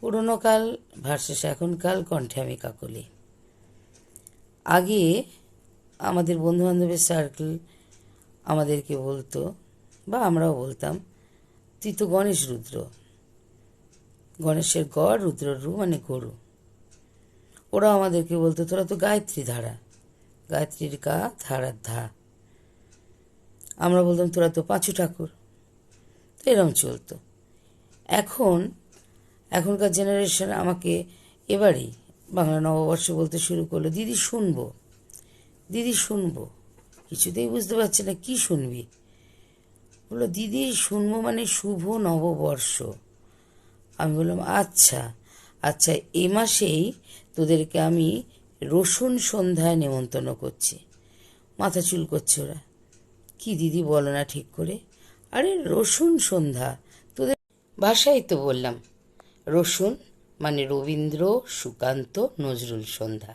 পুরোনো কাল ভার্সেস এখনকাল কণ্ঠে আমি কাকলি। আগে আমাদের বন্ধুবান্ধবের সার্কেল আমাদেরকে বলতো বা আমরাও বলতাম, তুই তো গণেশ রুদ্র। গণেশের গড় রুদ্র রু মানে গরু। ওরা আমাদেরকে বলতো, তোরা তো গায়ত্রী ধারা। গায়ত্রীর গা, ধারার ধা। আমরা বলতাম, তোরা তো পাঁচু ঠাকুর। তো এরম চলতো। এখন এখনকার জেনারেশন আমাকে এবারই বাংলা নববর্ষ বলতে শুরু করল। দিদি, শুনব। দিদি, শুনব। কিছুতেই বুঝতে পারছি না, কি শুনবি? বলল, দিদি, শুনব মানে শুভ নববর্ষ। আমি বললাম আচ্ছা আচ্ছা এ মাসেই তোদেরকে আমি রসুন সন্ধ্যায় নেমন্তন্ন করছি। মাথা চুল করছে ওরা। কি দিদি, বলো না ঠিক করে? আরে, রসুন সন্ধ্যা। তোদের ভাষাই তো বললাম। রসুন মানে রবীন্দ্র সুকান্ত নজরুল সন্ধ্যা।